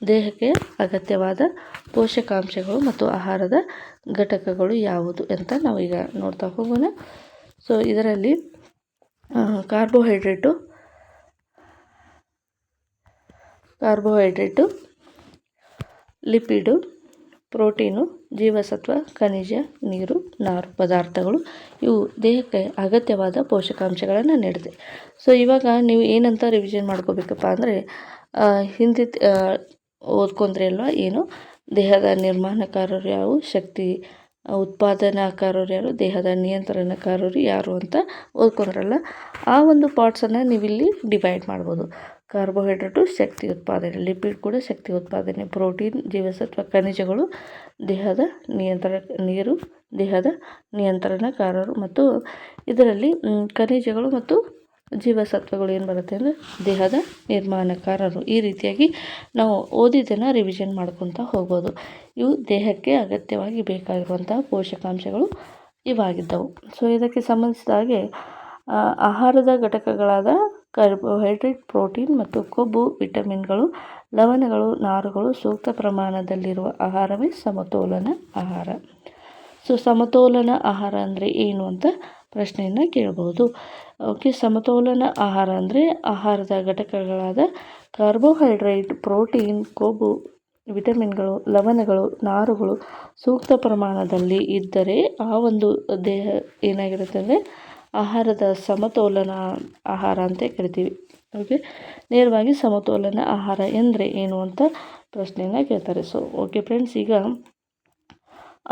ದೇಹಕ್ಕೆ ಅಗತ್ಯವಾದ ಪೋಷಕಾಂಶಗಳು ಮತ್ತು ಆಹಾರದ ಘಟಕಗಳು ಯಾವುದು ಅಂತ ನಾವೀಗ ನೋಡ್ತಾ ಹೋಗೋಣ. ಸೊ ಇದರಲ್ಲಿ ಕಾರ್ಬೋಹೈಡ್ರೇಟು ಕಾರ್ಬೋಹೈಡ್ರೇಟು ಲಿಪಿಡು ಪ್ರೋಟೀನು, ಜೀವಸತ್ವ, ಖನಿಜ, ನೀರು, ನಾರು ಪದಾರ್ಥಗಳು, ಇವು ದೇಹಕ್ಕೆ ಅಗತ್ಯವಾದ ಪೋಷಕಾಂಶಗಳನ್ನು ನೀಡಿದೆ. ಸೊ ಇವಾಗ ನೀವು ಏನಂತ ರಿವಿಷನ್ ಮಾಡ್ಕೋಬೇಕಪ್ಪ ಅಂದರೆ ಹಿಂದೆ ಓದ್ಕೊಂಡ್ರೆ ಅಲ್ವಾ ಏನು? ದೇಹದ ನಿರ್ಮಾಣಕಾರರು ಯಾರು? ಶಕ್ತಿ, ಉತ್ಪಾದನಾಕಾರರು ಯಾರು? ದೇಹದ ನಿಯಂತ್ರಣಕಾರರು ಯಾರು ಅಂತ ಓದ್ಕೊಂಡ್ರಲ್ಲ? ಆ ಒಂದು ಪಾರ್ಟ್ಸನ್ನು ನೀವಿಲ್ಲಿ ಡಿವೈಡ್ ಮಾಡ್ಬೋದು. ಕಾರ್ಬೋಹೈಡ್ರೇಟು ಶಕ್ತಿ ಉತ್ಪಾದನೆ, ಲಿಪಿಡ್ ಕೂಡ ಶಕ್ತಿ ಉತ್ಪಾದನೆ, ಪ್ರೋಟೀನ್, ಜೀವಸತ್ವ, ಖನಿಜಗಳು, ದೇಹದ ನಿಯಂತ್ರಣ ನೀರು, ದೇಹದ ನಿಯಂತ್ರಣಕಾರರು ಮತ್ತು ಇದರಲ್ಲಿ ಖನಿಜಗಳು ಮತ್ತು ಜೀವಸತ್ವಗಳು ಏನು ಬರುತ್ತೆ ಅಂದರೆ ದೇಹದ ನಿರ್ಮಾಣಕಾರರು. ಈ ರೀತಿಯಾಗಿ ನಾವು ಓದಿದ್ದನ್ನು ರಿವಿಷನ್ ಮಾಡ್ಕೊತಾ ಹೋಗ್ಬೋದು. ಇವು ದೇಹಕ್ಕೆ ಅಗತ್ಯವಾಗಿ ಬೇಕಾಗಿರುವಂತಹ ಪೋಷಕಾಂಶಗಳು ಇವಾಗಿದ್ದವು. ಸೊ ಇದಕ್ಕೆ ಸಂಬಂಧಿಸಿದ ಹಾಗೆ ಆಹಾರದ ಘಟಕಗಳಾದ ಕಾರ್ಬೋಹೈಡ್ರೇಟ್ ಪ್ರೋಟೀನ್ ಮತ್ತು ಕೊಬ್ಬು ವಿಟಮಿನ್ಗಳು, ಲವಣಗಳು, ನಾರುಗಳು ಸೂಕ್ತ ಪ್ರಮಾಣದಲ್ಲಿರುವ ಆಹಾರವೇ ಸಮತೋಲನ ಆಹಾರ. ಸೊ, ಸಮತೋಲನ ಆಹಾರ ಅಂದರೆ ಏನು ಅಂತ ಪ್ರಶ್ನೆಯನ್ನು ಕೇಳ್ಬೋದು. ಓಕೆ, ಸಮತೋಲನ ಆಹಾರ ಅಂದರೆ ಆಹಾರದ ಘಟಕಗಳಾದ ಕಾರ್ಬೋಹೈಡ್ರೇಟ್ ಪ್ರೋಟೀನ್, ಕೊಬ್ಬು ವಿಟಮಿನ್ಗಳು, ಲವಣಗಳು, ನಾರುಗಳು ಸೂಕ್ತ ಪ್ರಮಾಣದಲ್ಲಿ ಇದ್ದರೆ ಆ ಒಂದು ದೇಹ ಏನಾಗಿರುತ್ತೆ ಅಂದರೆ ಆಹಾರದ ಸಮತೋಲನ ಆಹಾರ ಅಂತ ಕರಿತೀವಿ. ಓಕೆ ನೇರವಾಗಿ ಸಮತೋಲನ ಆಹಾರ ಎಂದರೆ ಏನು ಅಂತ ಪ್ರಶ್ನೆಯನ್ನು ಕೇಳ್ತಾರೆ. ಸೊ ಓಕೆ ಫ್ರೆಂಡ್ಸ್ ಈಗ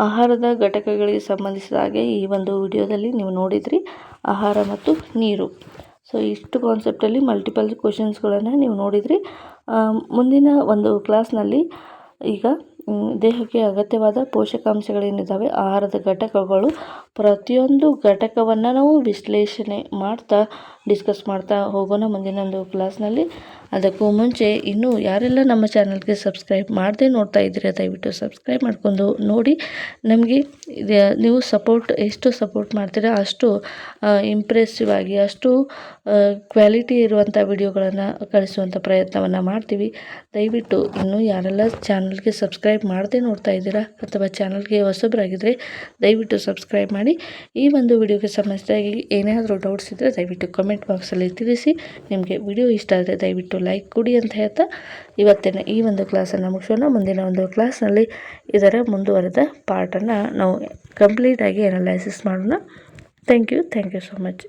ಆಹಾರದ ಘಟಕಗಳಿಗೆ ಸಂಬಂಧಿಸಿದ ಹಾಗೆ ಈ ಒಂದು ವಿಡಿಯೋದಲ್ಲಿ ನೀವು ನೋಡಿದ್ರಿ ಆಹಾರ ಮತ್ತು ನೀರು. ಸೊ ಇಷ್ಟು ಕಾನ್ಸೆಪ್ಟಲ್ಲಿ ಮಲ್ಟಿಪಲ್ ಕ್ವಶನ್ಸ್ಗಳನ್ನು ನೀವು ನೋಡಿದ್ರಿ. ಮುಂದಿನ ಒಂದು ಕ್ಲಾಸ್ನಲ್ಲಿ ಈಗ ದೇಹಕ್ಕೆ ಅಗತ್ಯವಾದ ಪೋಷಕಾಂಶಗಳೇನಿದ್ದಾವೆ ಆಹಾರದ ಘಟಕಗಳು. ಪ್ರತಿಯೊಂದು ಘಟಕವನ್ನು ನಾವು ವಿಶ್ಲೇಷಣೆ ಮಾಡ್ತಾ ಡಿಸ್ಕಸ್ ಮಾಡ್ತಾ ಹೋಗೋಣ ಮುಂದಿನ ಒಂದು ಕ್ಲಾಸ್ನಲ್ಲಿ ಅದಕ್ಕೂ ಮುಂಚೆ ಇನ್ನೂ ಯಾರೆಲ್ಲ ನಮ್ಮ ಚಾನಲ್ಗೆ ಸಬ್ಸ್ಕ್ರೈಬ್ ಮಾಡದೆ ನೋಡ್ತಾ ಇದ್ದೀರಾ, ದಯವಿಟ್ಟು ಸಬ್ಸ್ಕ್ರೈಬ್ ಮಾಡ್ಕೊಂಡು ನೋಡಿ. ನಮಗೆ ನೀವು ಸಪೋರ್ಟ್ ಎಷ್ಟು ಸಪೋರ್ಟ್ ಮಾಡ್ತೀರಾ, ಅಷ್ಟು ಇಂಪ್ರೆಸಿವ್ ಆಗಿ, ಅಷ್ಟು ಕ್ವಾಲಿಟಿ ಇರುವಂಥ ವಿಡಿಯೋಗಳನ್ನು ಕಳಿಸುವಂಥ ಪ್ರಯತ್ನವನ್ನು ಮಾಡ್ತೀವಿ. ದಯವಿಟ್ಟು ಇನ್ನೂ ಯಾರೆಲ್ಲ ಚಾನಲ್ಗೆ ಸಬ್ಸ್ಕ್ರೈಬ್ ಮಾಡದೆ ನೋಡ್ತಾ ಇದ್ದೀರಾ ಅಥವಾ ಚಾನಲ್ಗೆ ಹೊಸಬರಾಗಿದ್ದರೆ ದಯವಿಟ್ಟು ಸಬ್ಸ್ಕ್ರೈಬ್ ಮಾಡಿ. ಈ ಒಂದು ವಿಡಿಯೋಗೆ ಸಂಬಂಧಿಸಿದಾಗಿ ಏನಾದರೂ ಡೌಟ್ಸ್ ಇದ್ದರೆ ದಯವಿಟ್ಟು ಕಮೆಂಟ್ ಬಾಕ್ಸಲ್ಲಿ ತಿಳಿಸಿ. ನಿಮಗೆ ವಿಡಿಯೋ ಇಷ್ಟ ಆದರೆ ದಯವಿಟ್ಟು ಲೈಕ್ ಕೊಡಿ ಅಂತ ಹೇಳ್ತಾ ಇವತ್ತಿನ ಈ ಒಂದು ಕ್ಲಾಸನ್ನು ಮುಗಿಸೋಣ. ಮುಂದಿನ ಒಂದು ಕ್ಲಾಸ್ನಲ್ಲಿ ಇದರ ಮುಂದುವರೆದ ಪಾರ್ಟನ್ನು ನಾವು ಕಂಪ್ಲೀಟಾಗಿ ಅನಲೈಸಿಸ್ ಮಾಡೋಣ. Thank you thank you so much